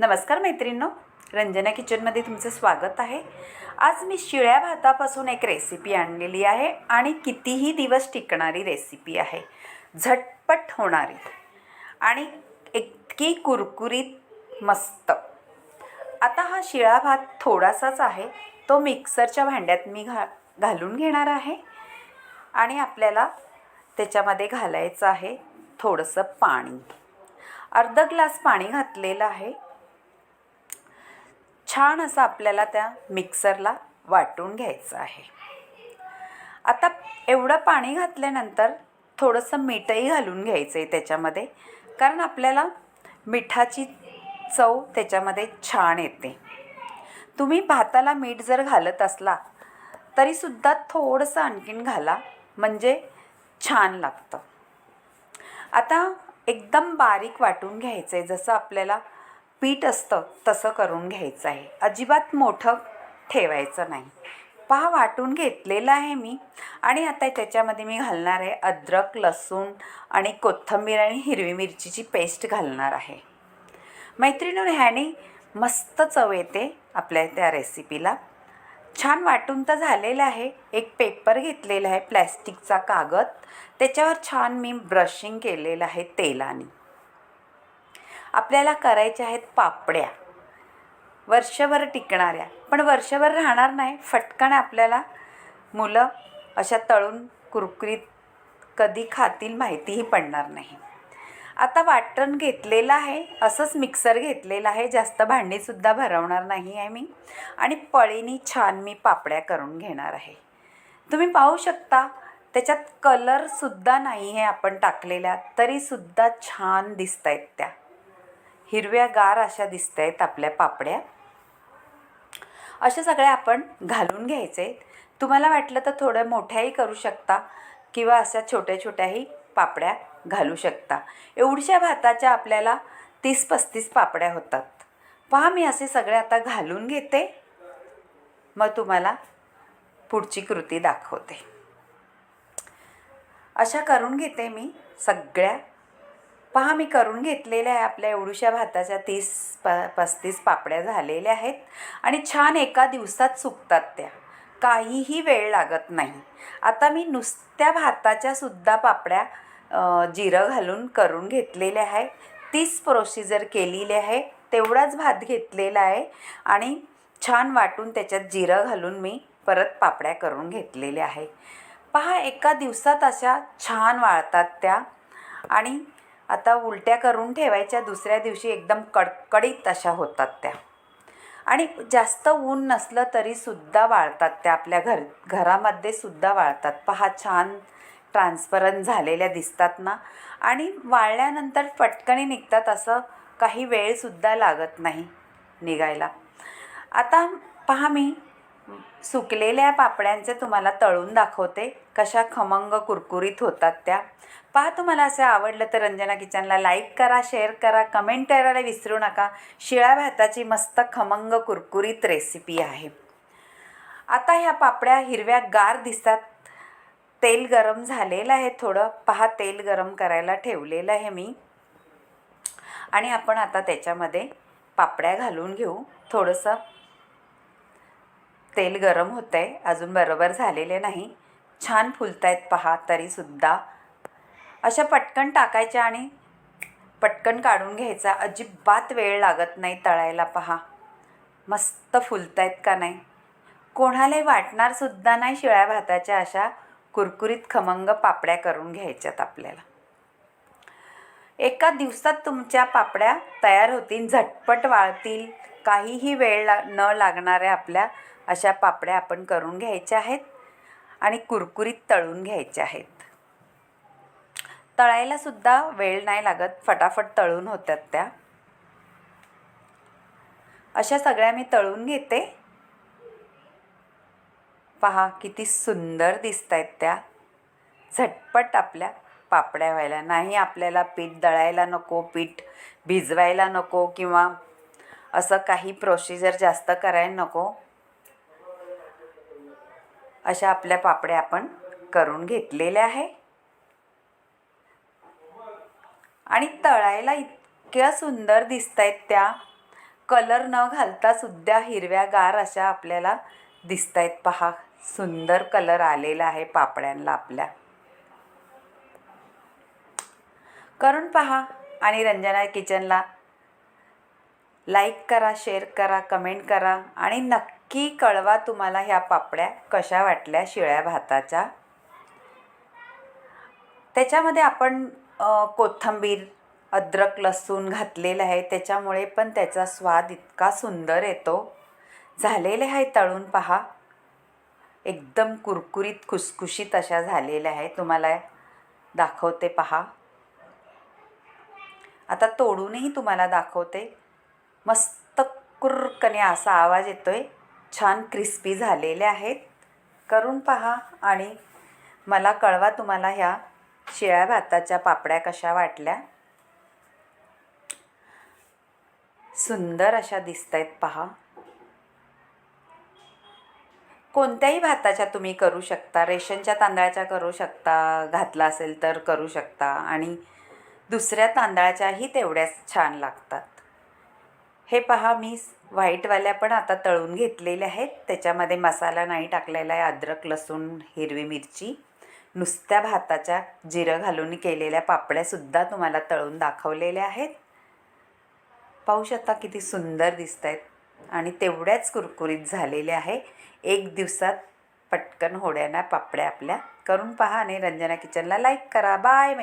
नमस्कार मैत्रिणींनो रंजना किचनमध्ये तुमचं स्वागत आहे. आज मी शिळ्या भातापासून एक रेसिपी आणलेली आहे आणि कितीही दिवस टिकणारी रेसिपी आहे. झटपट होणारी आणि इतकी कुरकुरीत मस्त. आता हा शिळा भात थोडासाच आहे. तो मिक्सरच्या भांड्यात मी घा घालून घेणार आहे. आणि आपल्याला त्याच्यामध्ये घालायचं आहे थोडंसं पाणी. अर्धा ग्लास पाणी घातलेलं आहे. छान असं आपल्याला त्या मिक्सरला वाटून घ्यायचं आहे. आता एवढं पाणी घातल्यानंतर थोडंसं मीठही घालून घ्यायचं आहे त्याच्यामध्ये कारण आपल्याला मिठाची चव त्याच्यामध्ये छान येते. तुम्ही भाताला मीठ जर घालत असला तरीसुद्धा थोडंसं आणखीन घाला म्हणजे छान लागतं. आता एकदम बारीक वाटून घ्यायचं आहे जसं आपल्याला पीठ असतं तसं करून घ्यायचं आहे. अजिबात मोठं ठेवायचं नाही. पहा वाटून घेतलेलं आहे मी. आणि आता त्याच्यामध्ये मी घालणार आहे अद्रक लसूण आणि कोथिंबीर आणि हिरवी मिरचीची पेस्ट घालणार आहे. मैत्रिणीनं ह्याने मस्त चव येते आपल्या त्या रेसिपीला छान वाटून तर झालेलं आहे. एक पेपर घेतलेला आहे प्लॅस्टिकचा कागद. त्याच्यावर छान मी ब्रशिंग केलेलं आहे तेलाने. आपल्याला करायच्या आहेत पापड्या. वर्षभर टिकणाऱ्या. पण वर्षभर राहणार नाही. फटकन आपल्याला मुलं अशा तळून कुरकुरीत कधी खातील माहितीही पडणार नाही. आता वाटण घेतलेलं आहे. असंच मिक्सर घेतलेलं आहे. जास्त भांडीसुद्धा भरवणार नाही आहे मी. आणि पळीनी छान मी पापड्या करून घेणार आहे. तुम्ही पाहू शकता त्याच्यात कलरसुद्धा नाही आहे आपण टाकलेल्या. तरीसुद्धा छान दिसत आहेत त्या. हिरव्यागार अशा दिसत आहेत आपल्या पापड्या. अशा सगळ्या आपण घालून घ्यायचे आहेत तुम्हाला वाटलं तर थोड्या मोठ्याही करू शकता किंवा अशा छोट्या छोट्याही पापड्या घालू शकता. एवढ्या भाताच्या आपल्याला तीस पस्तीस पापड्या होतात. पहा मी असे सगळे आता घालून घेते. मग तुम्हाला पुढची कृती दाखवते. अशा करून घेते मी सगळ्या पहा मी करून घेतलेल्या आहे आपल्या एवढूशा भाताच्या तीस प पस्तीस पापड्या झालेल्या आहेत आणि छान एका दिवसात सुकतात त्या. काहीही वेळ लागत नाही. आता मी नुसत्या भाताच्या सुद्धा पापड्या जिरं घालून करून घेतलेल्या आहे. तीच प्रोसिजर केलेली आहे तेवढाच भात घेतलेला आहे आणि छान वाटून त्याच्यात जिरं घालून मी परत पापड्या करून घेतलेल्या आहे. पहा एका दिवसात अशा छान वाळतात त्या आणि आता उलट्या करून ठेवायच्या दुसऱ्या दिवशी एकदम कडकडीत अशा होतात त्या. आणि जास्त ऊन नसलं तरीसुद्धा वाळतात त्या आपल्या घर घरामध्ये सुद्धा वाळतात. पहा छान ट्रान्सपरंट झालेल्या दिसतात ना. आणि वाळल्यानंतर पटकनी निघतात असं काही वेळसुद्धा लागत नाही निघायला. आता पहा मी सुकलेल्या पापड्यांचे तुम्हाला तळून दाखवते. कशा खमंग कुरकुरीत होतात त्या. पहा तुम्हाला असं आवडलं तर रंजना किचनला लाईक करा शेअर करा कमेंट करायला विसरू नका. शिळ्या भाताची मस्त खमंग कुरकुरीत रेसिपी आहे. आता ह्या पापड्या हिरव्या गार दिसतात. तेल गरम झालेलं आहे थोडं. पहा तेल गरम करायला ठेवलेलं आहे मी. आणि आपण आता त्याच्यामध्ये पापड्या घालून घेऊ. थोडंसं तेल गरम होतं आहे अजून बरोबर झालेले नाही. छान फुलत आहेत पहा तरीसुद्धा. अशा पटकन टाकायच्या आणि पटकन काढून घ्यायचा. अजिबात वेळ लागत नाही तळायला पहा. मस्त फुलत आहेत का नाही? कोणालाही वाटणारसुद्धा नाही शिळ्या भाताच्या अशा कुरकुरीत खमंग पापड्या करून घ्यायच्यात आपल्याला. एका दिवसात तुमच्या पापड्या तयार होतील झटपट वाळतील. काहीही वेळ ला न लागणाऱ्या आपल्या अशा पापड्या आपण करून घ्यायच्या आहेत आणि कुरकुरीत तळून घ्यायच्या आहेत. तळायलासुद्धा वेळ नाही लागत फटाफट तळून होतात त्या. अशा सगळ्या मी तळून घेते. पहा किती सुंदर दिसत आहेत त्या. झटपट आपल्या पापड्या व्हायला. नाही आपल्याला पीठ दळायला नको पीठ भिजवायला नको किंवा असं काही प्रोसिजर जास्त करायला नको. अशा आपल्या पापड्या आपण करून घेतलेल्या आहे. आणि तळायला इतक्या सुंदर दिसत आहेत त्या. कलर न घालता सुद्धा हिरव्यागार अशा आपल्याला दिसत आहेत पहा. सुंदर कलर आलेला आहे पापड्यांना आपल्या. करून पहा. आणि रंजना किचनला लाईक करा शेअर करा कमेंट करा आणि नक्की कळवा तुम्हाला ह्या पापड्या कशा वाटल्या शिळ्या भाताच्या. त्याच्यामध्ये आपण कोथंबीर कोथिंबीर अद्रक लसूण घातलेलं आहे. त्याच्यामुळे पण त्याचा स्वाद इतका सुंदर येतो. झालेले आहे तळून पहा. एकदम कुरकुरीत खुसखुशीत अशा झालेल्या आहे. तुम्हाला दाखवते पहा. आता तोडूनही तुम्हाला दाखवते. मस्त कुर्रकने असा आवाज येतो आहे छान क्रिस्पी झालेले आहेत. करून पहा आणि मला कळवा तुम्हाला ह्या शिळ्या भाताच्या पापड्या कशा वाटल्या. सुंदर अशा दिसत आहेत पहा. कोणत्याही भाताच्या तुम्ही करू शकता रेशनच्या तांदळाच्या करू शकता घातला असेल तर करू शकता आणि दुसऱ्या तांदळाच्याही तेवढ्याच छान लागतात. हे पहा मी व्हाईटवाल्या पण आता तळून घेतलेल्या आहेत. त्याच्यामध्ये मसाला नाही टाकलेला आहे अद्रक लसूण हिरवी मिरची. नुसत्या भाताच्या जिरं घालून केलेल्या पापड्यासुद्धा तुम्हाला तळून दाखवलेल्या आहेत. पाहू शकता किती सुंदर दिसत आहेत आणि तेवढ्याच कुरकुरीत झालेल्या आहे. एक दिवसात पटकन होड्याना पापड्या आपल्या करून पहा आणि रंजना किचनला लाईक करा. बाय